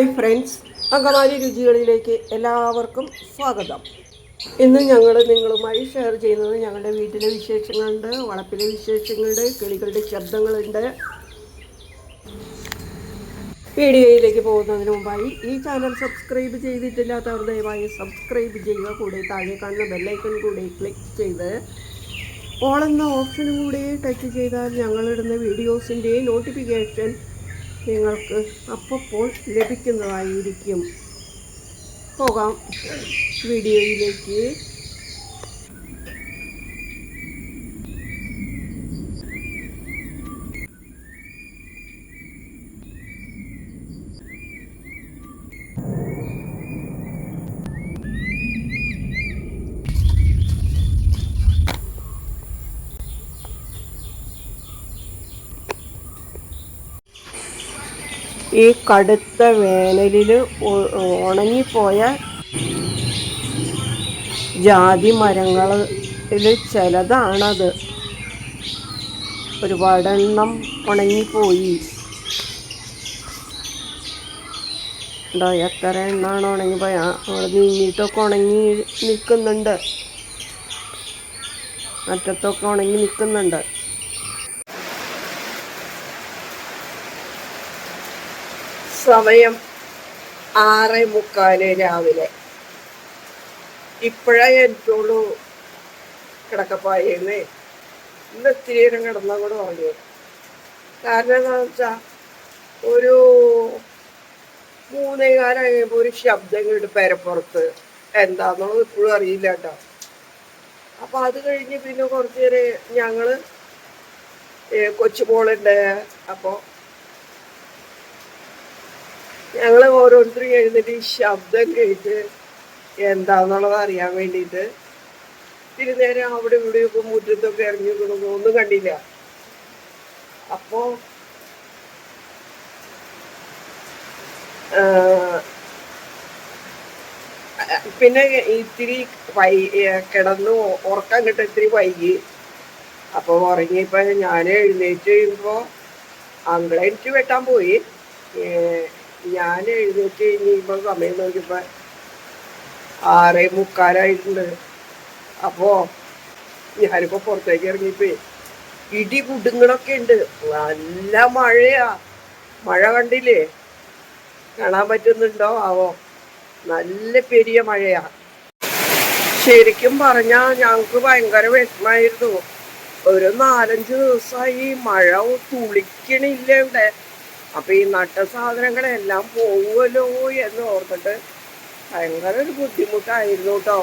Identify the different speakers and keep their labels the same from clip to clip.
Speaker 1: Hi friends Angamaly രുചികളിലേക്ക് എല്ലാവർക്കും സ്വാഗതം. ഇന്ന് ഞങ്ങൾ നിങ്ങളുമായി ഷെയർ ചെയ്യുന്നത് ഞങ്ങളുടെ വീട്ടിലെ വിശേഷങ്ങളുണ്ട് വളപ്പിലെ വിശേഷങ്ങളുണ്ട് കിളികളുടെ ശബ്ദങ്ങളുണ്ട്. വീഡിയോയിലേക്ക് പോകുന്നതിന് മുമ്പായി ഈ ചാനൽ സബ്സ്ക്രൈബ് ചെയ്തിട്ടില്ലാത്തവർ ദയവായി സബ്സ്ക്രൈബ് ചെയ്യുക കൂടെ താഴെ കാണുന്ന ബെല്ലൈക്കൺ കൂടെ ക്ലിക്ക് ചെയ്ത് ഓൾ എന്ന ഓപ്ഷനും കൂടി ടച്ച് ചെയ്താൽ ഞങ്ങളിടുന്ന വീഡിയോസിന്റെ നോട്ടിഫിക്കേഷൻ നിങ്ങൾക്ക് അപ്പോൾ ലഭിക്കുന്നതായിരിക്കും. പോകാം. വീഡിയോയിലേക്ക്. ഈ കടുത്ത വേനലിൽ ഉണങ്ങിപ്പോയ ജാതി മരങ്ങളിൽ ചിലതാണത്. ഒരുപാടെണ്ണം ഉണങ്ങിപ്പോയി. ഉണ്ടോ എത്ര എണ്ണാണ് ഉണങ്ങിപ്പോയ അവിടെ നീങ്ങിയിട്ടൊക്കെ ഉണങ്ങി നിൽക്കുന്നുണ്ട് അറ്റത്തൊക്കെ ഉണങ്ങി നിൽക്കുന്നുണ്ട് സമയം ആറ് മുക്കാൽ രാവിലെ. ഇപ്പോഴേ എനിക്കുള്ളൂ കിടക്കപ്പായിരുന്നേ ഇന്ന് ഇത്തിരി നേരം കിടന്നാൽ കൂടെ ഉറങ്ങി കാരണം എന്താണെന്ന് വെച്ചാൽ ഒരു മൂന്നേകാലം കഴിയുമ്പോൾ ഒരു ശബ്ദം കേട്ട് പേരപ്പുറത്ത്. എന്താണെന്നുള്ളത് ഇപ്പോഴും അറിയില്ല കേട്ടോ. അപ്പം അത് കഴിഞ്ഞ് പിന്നെ കുറച്ച് നേരം ഞങ്ങൾ കൊച്ചു മോളുണ്ട് അപ്പോൾ ഞങ്ങൾ ഓരോരുത്തരും എഴുന്നേറ്റ് ഈ ശബ്ദം കേട്ട് എന്താന്നുള്ളത് അറിയാൻ വേണ്ടിയിട്ട് ഇത്തിരി നേരം അവിടെ ഇവിടെയൊക്കെ മുറ്റത്തൊക്കെ ഇറങ്ങി ഒന്നും കണ്ടില്ല. അപ്പോ പിന്നെ ഇത്തിരി വൈ കിടന്ന് ഉറക്കം കിട്ട ഇത്തിരി വൈകി. അപ്പോൾ ഉറങ്ങിയപ്പോൾ ഞാൻ എഴുന്നേറ്റ് കഴിയുമ്പോൾ അങ്കളെ എനിക്ക് വെട്ടാൻ പോയി. ഞാൻ എഴുന്നേറ്റ് കഴിഞ്ഞപ്പോൾ സമയം നോക്കിയപ്പോൾ ആറേ മുക്കാലായിട്ടുണ്ട്. അപ്പോൾ ഞാനിപ്പോൾ പുറത്തേക്ക് ഇറങ്ങിപ്പോ ഇടി കുടുങ്ങളൊക്കെ ഉണ്ട്. നല്ല മഴയാ. മഴ കണ്ടില്ലേ? കാണാൻ പറ്റുന്നുണ്ടോ? ആവോ? നല്ല പെരിയ മഴയാ. ശരിക്കും പറഞ്ഞാൽ ഞങ്ങൾക്ക് ഭയങ്കര വിഷമായിരുന്നു. ഒരു നാലഞ്ച് ദിവസമായി മഴ തുളിക്കണില്ല ഇവിടെ. അപ്പൊ ഈ നട്ട സാധനങ്ങളെല്ലാം പോവുമല്ലോ എന്ന് ഓർത്തിട്ട് ഭയങ്കര ഒരു ബുദ്ധിമുട്ടായിരുന്നു കേട്ടോ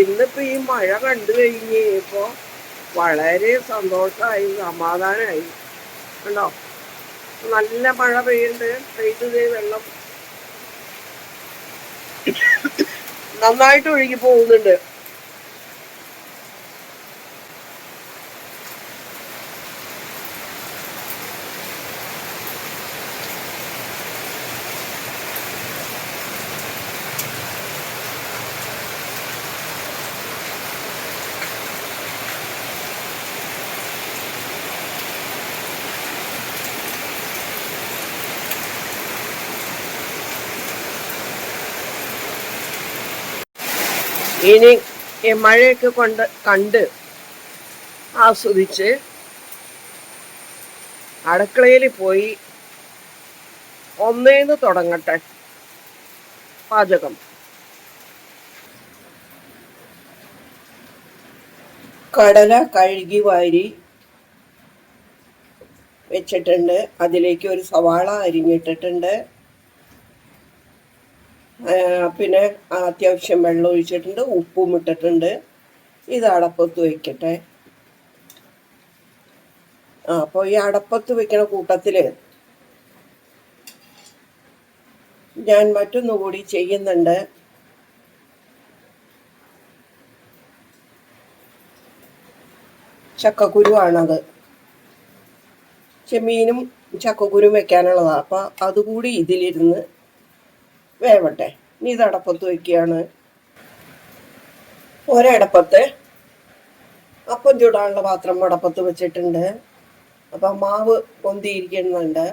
Speaker 1: ഇന്നിപ്പോ ഈ മഴ കണ്ടു കഴിഞ്ഞ് ഇപ്പോ വളരെ സന്തോഷമായി സമാധാനമായി കണ്ടോ? നല്ല മഴ പെയ്യുന്നുണ്ട് പെയ്തത് വെള്ളം. നന്നായിട്ട് ഒഴുകി പോകുന്നുണ്ട്. ഇനി ഈ മഴയൊക്കെ കൊണ്ട് കണ്ട് ആസ്വദിച്ച് അടുക്കളയിൽ പോയി ഒന്നേന്ന് തുടങ്ങട്ടെ പാചകം. കടല കഴുകി വാരി വെച്ചിട്ടുണ്ട്. അതിലേക്ക് ഒരു സവാള അരിഞ്ഞിട്ടിട്ടുണ്ട്. പിന്നെ അത്യാവശ്യം വെള്ളം ഒഴിച്ചിട്ടുണ്ട് ഉപ്പും ഇട്ടിട്ടുണ്ട്. ഇത് അടപ്പത്ത് വയ്ക്കട്ടെ ആ അപ്പോൾ ഈ അടപ്പത്ത് വെക്കണ കൂട്ടത്തിൽ ഞാൻ മറ്റൊന്നുകൂടി ചെയ്യുന്നുണ്ട്. ചക്കക്കുരുവാണത്. ചെമ്മീനും ചക്കക്കുരും വെക്കാനുള്ളതാണ് അപ്പം അതുകൂടി ഇതിലിരുന്ന് വേവട്ടെ. ഇനി ഇത് അടപ്പത്ത് വയ്ക്കുകയാണ്. ഒരടപ്പത്ത്. അപ്പം ചൂടാനുള്ള പാത്രം അടപ്പത്ത് വെച്ചിട്ടുണ്ട്. അപ്പം മാവ് പൊന്തിയിരിക്കുന്നുണ്ട്.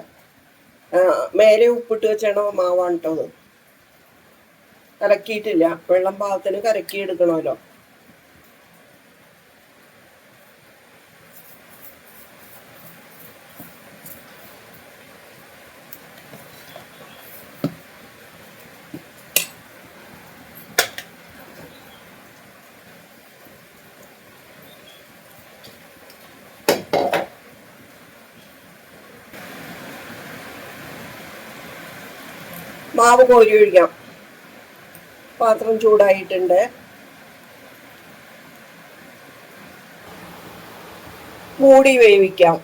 Speaker 1: മേലെ ഉപ്പിട്ട് വെച്ചാണ് മാവാണ് കേട്ടോ അത്. കലക്കിയിട്ടില്ല. വെള്ളം പാകത്തിന് കരക്കി എടുക്കണമല്ലോ മാവ് കോരി ഒഴിക്കാം. പാത്രം ചൂടായിട്ടുണ്ട്. മൂടി വേവിക്കാം.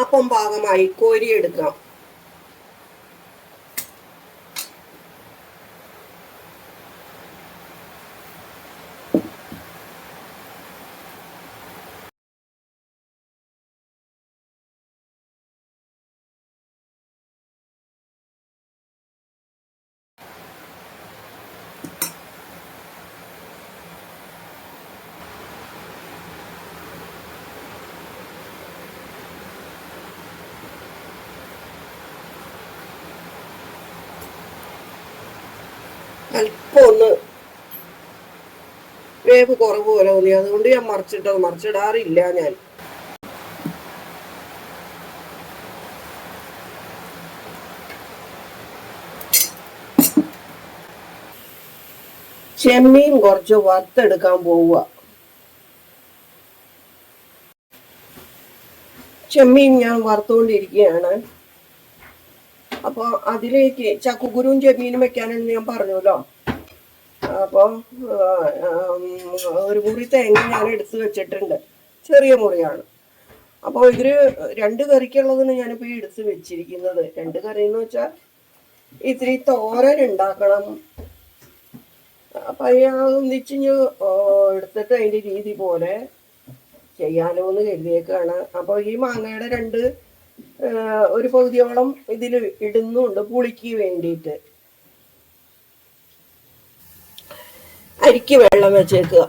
Speaker 1: അപ്പം പാകമായി കോരിയെടുക്കാം. അല്പം ഒന്ന് വേവ് കുറവ് പോലെ തോന്നി. അതുകൊണ്ട് ഞാൻ മറിച്ചിട്ടത് മറിച്ചിടാറില്ല ഞാൻ. ചെമ്മീൻ കുറച്ച് വറുത്തെടുക്കാൻ പോവുക. ചെമ്മീൻ ഞാൻ വറുത്തുകൊണ്ടിരിക്കുകയാണ് അപ്പോൾ അതിലേക്ക് ചക്കുകുരുവും ചെമ്മീനും വെക്കാനെന്ന് ഞാൻ പറഞ്ഞല്ലോ അപ്പോൾ ഒരു മുറി തേങ്ങ ഞാൻ എടുത്ത് വെച്ചിട്ടുണ്ട്. ചെറിയ മുറിയാണ്. അപ്പോൾ ഇതിൽ രണ്ട് കറിക്കുള്ളതിന് ഞാനിപ്പോൾ ഈ എടുത്ത് വെച്ചിരിക്കുന്നത്. രണ്ട് കറി എന്ന് വെച്ചാൽ ഇത്തിരി തോരൻ ഉണ്ടാക്കണം. അപ്പം ഞാൻ ഒന്നിച്ച് എടുത്തിട്ട് അതിന്റെ രീതി പോലെ ചെയ്യാലോ എന്ന് കരുതിയേക്കാണ്. അപ്പോൾ ഈ മാങ്ങയുടെ രണ്ട് ഒരു പകുതിയോളം ഇതിൽ ഇടുന്നുണ്ട് പുളിക്ക് വേണ്ടിയിട്ട്. അരിക്ക് വെള്ളം വെച്ചേക്കുക.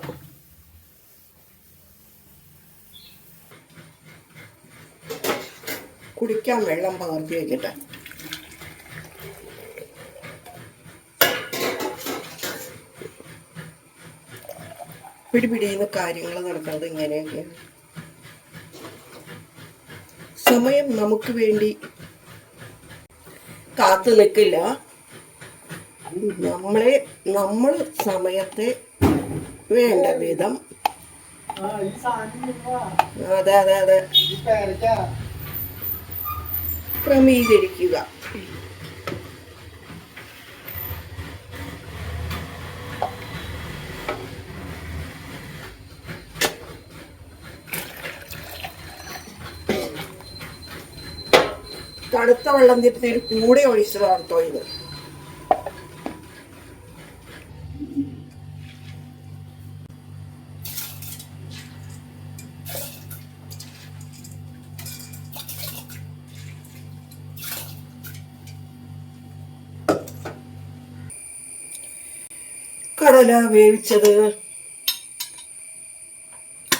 Speaker 1: കുടിക്കാൻ വെള്ളം പകർത്തി വെക്കട്ടെ. പിടിപിടിയുന്ന കാര്യങ്ങൾ നടക്കുന്നത് ഇങ്ങനെയൊക്കെയാണ്. സമയം നമുക്ക് വേണ്ടി കാത്തു നിൽക്കില്ല. നമ്മളെ നമ്മൾ സമയത്തെ വേണ്ട വിധം. അതെ അതെ അതെ. ക്രമീകരിക്കുക. തണുത്ത വെള്ളം തിരുത്തിയിൽ കൂടെ ഒഴിച്ചതാണ് കേട്ടോ കടല വേവിച്ചത്.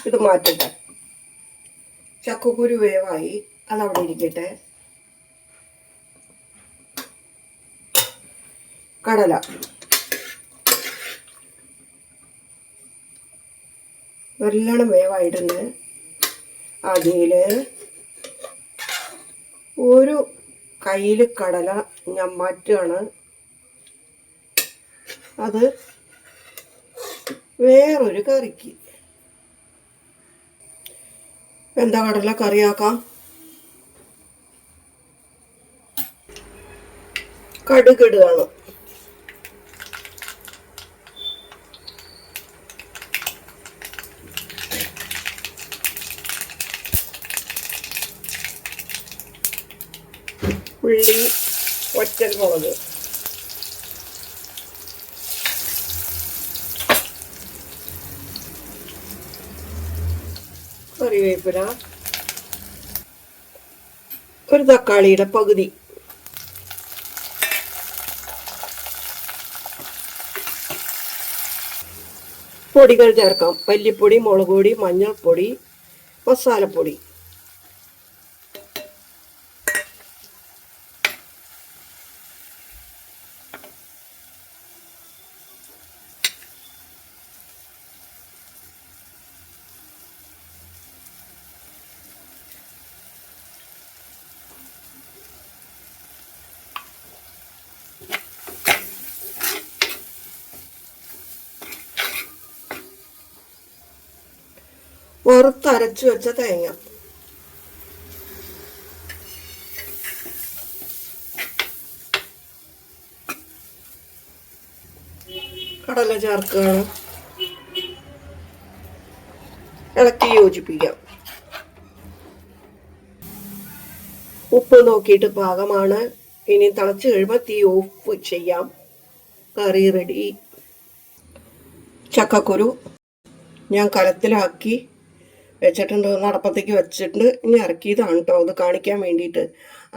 Speaker 1: ഇത് മാറ്റട്ടെ. ചക്കക്കുരു വേവായി. അതവിടെ ഇരിക്കട്ടെ. കടല. നല്ലോണം വേവായിട്ടുണ്ട്. അതിൽ ഒരു കയ്യിൽ കടല ഞാൻ മാറ്റുകയാണ് അത് വേറൊരു കറിക്ക്. എന്താ കടല കറിയാക്കാം കടുകിടുകയാണ് ഉള്ളി ഒറ്റൽ മുളക് കറിവേപ്പില. ഒരു തക്കാളിയുടെ പകുതി. പൊടികൾ ചേർക്കാം. മല്ലിപ്പൊടി മുളക് പൊടി മഞ്ഞൾപ്പൊടി മസാലപ്പൊടി. വറുത്തരച്ചു വെച്ച തേങ്ങ. കടല ചേർക്കുകയാണ്. ഇളക്കി യോജിപ്പിക്കാം. ഉപ്പ് നോക്കിയിട്ട് പാകമാണ്. ഇനി തിളച്ച് കഴിയുമ്പോൾ തീ ഓഫ് ചെയ്യാം. കറി റെഡി ചക്കക്കുരു ഞാൻ കലത്തിലാക്കി. വെച്ചിട്ടുണ്ട് ഒന്ന് അടപ്പത്തേക്ക് വെച്ചിട്ടുണ്ട്. ഇനി ഇറക്കിയതാണ് കേട്ടോ അത് കാണിക്കാൻ വേണ്ടിയിട്ട്.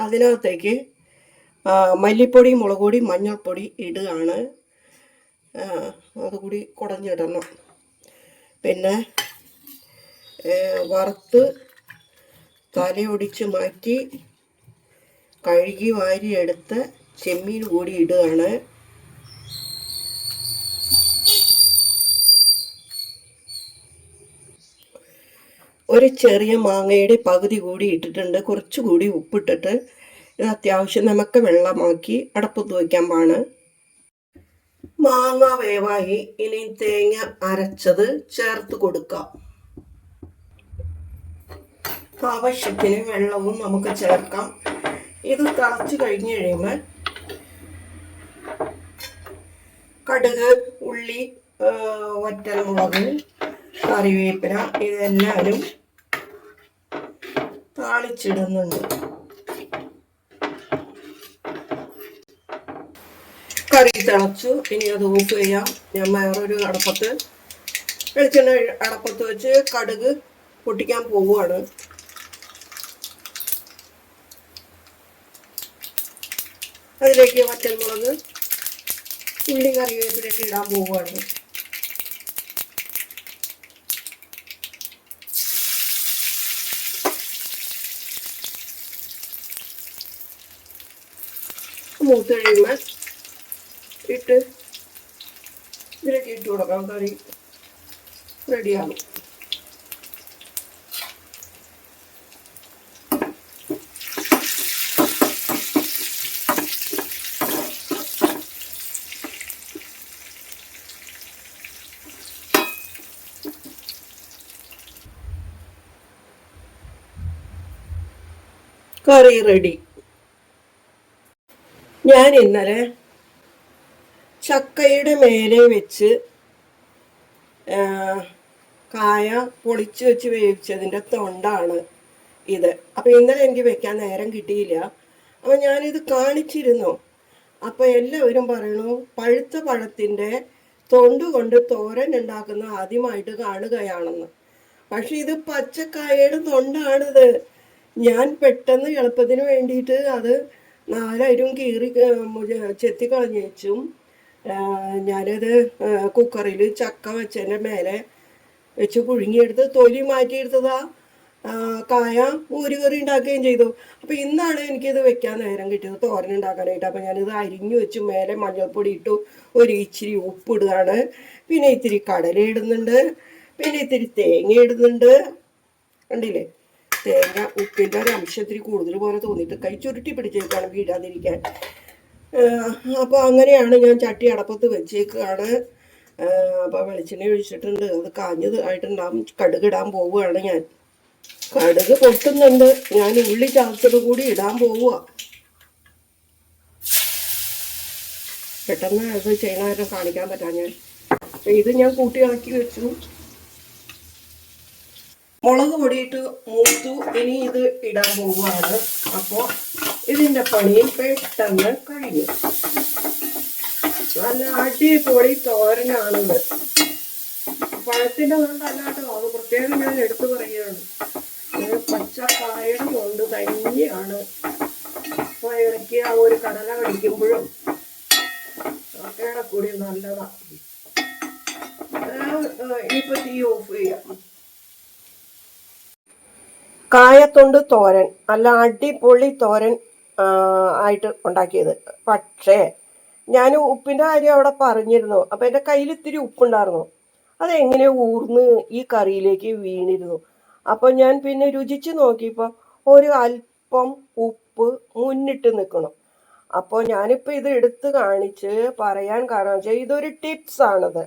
Speaker 1: അതിനകത്തേക്ക് മല്ലിപ്പൊടി മുളക് പൊടി മഞ്ഞൾപ്പൊടി ഇടുകയാണ്. അതുകൂടി കുടഞ്ഞിടണം. പിന്നെ വറുത്ത് തലയൊടിച്ച് മാറ്റി കഴുകി വാരിയെടുത്ത് ചെമ്മീൻ കൂടി ഇടുകയാണ്. ഒരു ചെറിയ മാങ്ങയുടെ പകുതി കൂടി ഇട്ടിട്ടുണ്ട്. കുറച്ചുകൂടി ഉപ്പിട്ടിട്ട് ഇത് അത്യാവശ്യം നമുക്ക് വെള്ളമാക്കി അടപ്പത്ത് വയ്ക്കാൻ പാണ് മാങ്ങ വേവായി. ഇനി തേങ്ങ അരച്ചത് ചേർത്ത് കൊടുക്കാം. ആവശ്യത്തിന് വെള്ളവും നമുക്ക് ചേർക്കാം. ഇത് തിളച്ച് കഴിഞ്ഞ് കഴിയുമ്പോൾ കടുക് ഉള്ളി വറ്റൽ വറ്റൽമുളക് കറിവേപ്പില ഇതെല്ലാവരും താളിച്ചിടുന്നുണ്ട്. കറി തിളച്ചു. ഇനി അത് ഓഫ് ചെയ്യാം. ഞാൻ വേറൊരു അടപ്പത്ത് വെളിച്ചെണ്ണ അടപ്പത്ത് വെച്ച് കടുക് പൊട്ടിക്കാൻ പോവുകയാണ്. അതിലേക്ക് വറ്റൽമുളക് ഉള്ളി കറിവേപ്പിലൊക്കെ ഇടാൻ പോവുകയാണ്. മൂത്ത് കഴിയുമ്പോൾ ഇട്ട് ഇതിലേക്ക് ഇട്ട് കൊടുക്കാം. കറി റെഡിയാകും കറി റെഡി ഞാൻ ഇന്നലെ ചക്കയുടെ മേലെ വെച്ച് കായ പൊളിച്ച് വെച്ച് വേവിച്ചതിന്റെ തൊണ്ടാണ് ഇത്. അപ്പോൾ ഇന്നലെ എനിക്ക് വെക്കാൻ നേരം കിട്ടിയില്ല. അപ്പോൾ ഞാനിത് കാണിച്ചിരുന്നു. അപ്പോൾ എല്ലാവരും പറയണു പഴുത്ത പഴത്തിന്റെ തൊണ്ട് കൊണ്ട് തോരൻ ഉണ്ടാക്കുന്ന ആദ്യമായിട്ട് കാണുകയാണെന്ന്. പക്ഷെ ഇത് പച്ചക്കായയുടെ തൊണ്ടാണിത്. ഞാൻ പെട്ടെന്ന് എളുപ്പത്തിന് വേണ്ടിയിട്ട് അത് നാലായിരം കീറി ചെത്തി കളഞ്ഞു വെച്ചും ഞാനത് കുക്കറിൽ ചക്ക വെച്ചതിന്റെ മേലെ വെച്ച് പുഴുങ്ങിയെടുത്ത് തൊലി മാറ്റിയെടുത്തതാ. കായ ഊരി കറി ഉണ്ടാക്കുകയും ചെയ്തു. അപ്പോൾ ഇന്നാണ് എനിക്കിത് വെക്കാൻ നേരം കിട്ടിയത് തോരൻ ഉണ്ടാക്കാനായിട്ട്. അപ്പോൾ ഞാനിത് അരിഞ്ഞു വെച്ച് മേലെ മഞ്ഞൾപ്പൊടി ഇട്ടു ഒരു ഇച്ചിരി ഉപ്പിടുകയാണ്. പിന്നെ ഇത്തിരി കടല ഇടുന്നുണ്ട് പിന്നെ ഇത്തിരി തേങ്ങ ഇടുന്നുണ്ട് കണ്ടില്ലേ? തേങ്ങ ഉപ്പിന്റെ ഒരു അംശത്തിരി കൂടുതൽ പോലെ തോന്നിയിട്ട് കൈ ചുരുട്ടി പിടിച്ചേക്കാണ് വീഴാതിരിക്കാൻ. അപ്പോൾ അങ്ങനെയാണ് ഞാൻ ചട്ടി അടപ്പത്ത് വെച്ചേക്കാണ്. അപ്പോൾ വെളിച്ചെണ്ണ ഒഴിച്ചിട്ടുണ്ട്. അത് കാഞ്ഞത് ആയിട്ടുണ്ടാകും കടുകിടാൻ പോവുകയാണ് ഞാൻ. കടുക് പൊട്ടുന്നുണ്ട്. ഞാൻ ഉള്ളി ചാർത്തത് കൂടി ഇടാൻ പോവുക പെട്ടെന്ന് അത് ചെയ്യണമായിരുന്നു. കാണിക്കാൻ പറ്റാം ഞാൻ ഇത് ഞാൻ കൂട്ടി ഇളക്കി വെച്ചു. മുളക് പൊടിയിട്ട് മൂത്തു. ഇനി ഇത് ഇടാൻ പോവുകയാണ്. അപ്പോൾ ഇതിന്റെ പണി പെട്ടെന്ന് കഴിഞ്ഞു. നല്ല അടിപൊളി തോരനാണിത്. പഴത്തിന്റെ കൊണ്ടല്ലാട്ടോ അത് പ്രത്യേകം ഞാൻ എടുത്തു പറയുകയാണ്. പച്ചക്കായയുടെ കൊണ്ട് തന്നെയാണ്. അപ്പോൾ ഇടയ്ക്ക് ആ ഒരു കടല കടിക്കുമ്പോഴും ഒക്കെ കൂടി നല്ലതാണ് ഇനിയിപ്പോൾ തീ ഓഫ് ചെയ്യാം. കായത്തൊണ്ട് തോരൻ നല്ല അടിപൊളി തോരൻ ആയിട്ട് ഉണ്ടാക്കിയത്. പക്ഷേ ഞാൻ ഉപ്പിന്റെ കാര്യം അവിടെ പറഞ്ഞിരുന്നു. അപ്പം എന്റെ കയ്യിൽ ഇത്തിരി ഉപ്പുണ്ടായിരുന്നു. അതെങ്ങനെ ഊർന്ന് ഈ കറിയിലേക്ക് വീണിരുന്നു. അപ്പോൾ ഞാൻ പിന്നെ രുചിച്ച് നോക്കിയപ്പോൾ ഒരു അല്പം ഉപ്പ് മുന്നിട്ട് നിൽക്കണം. അപ്പോൾ ഞാനിപ്പോൾ ഇത് എടുത്ത് കാണിച്ച് പറയാൻ കാരണം വെച്ചാൽ ഇതൊരു ടിപ്സ് ആണത്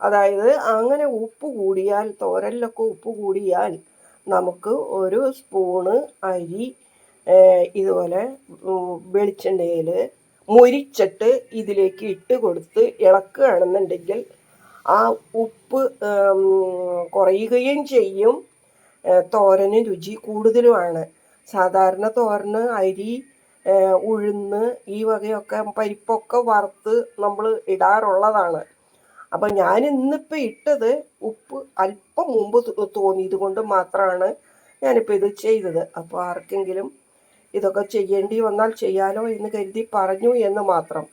Speaker 1: അതായത് അങ്ങനെ ഉപ്പ് കൂടിയാൽ തോരലിലൊക്കെ ഉപ്പ് കൂടിയാൽ നമുക്ക് ഒരു സ്പൂണ് അരി ഇതുപോലെ വെളിച്ചെണ്ണയിൽ മുരിച്ചിട്ട് ഇതിലേക്ക് ഇട്ട് കൊടുത്ത് ഇളക്കുകയാണെന്നുണ്ടെങ്കിൽ ആ ഉപ്പ് കുറയുകയും ചെയ്യും. തോരന് രുചി കൂടുതലുമാണ്. സാധാരണ തോരന് അരി ഉഴുന്ന് ഈ വകയൊക്കെ പരിപ്പൊക്കെ വറുത്ത് നമ്മൾ ഇടാറുള്ളതാണ്. അപ്പം ഞാൻ ഇന്നിപ്പോൾ ഇട്ടത് ഉപ്പ് അല്പം മുമ്പ് തോന്നിയത് കൊണ്ട് മാത്രമാണ് ഞാനിപ്പോൾ ഇത് ചെയ്തത്. അപ്പോൾ ആർക്കെങ്കിലും ഇതൊക്കെ ചെയ്യേണ്ടി വന്നാൽ ചെയ്യാലോ എന്ന് കരുതി പറഞ്ഞു എന്ന് മാത്രം.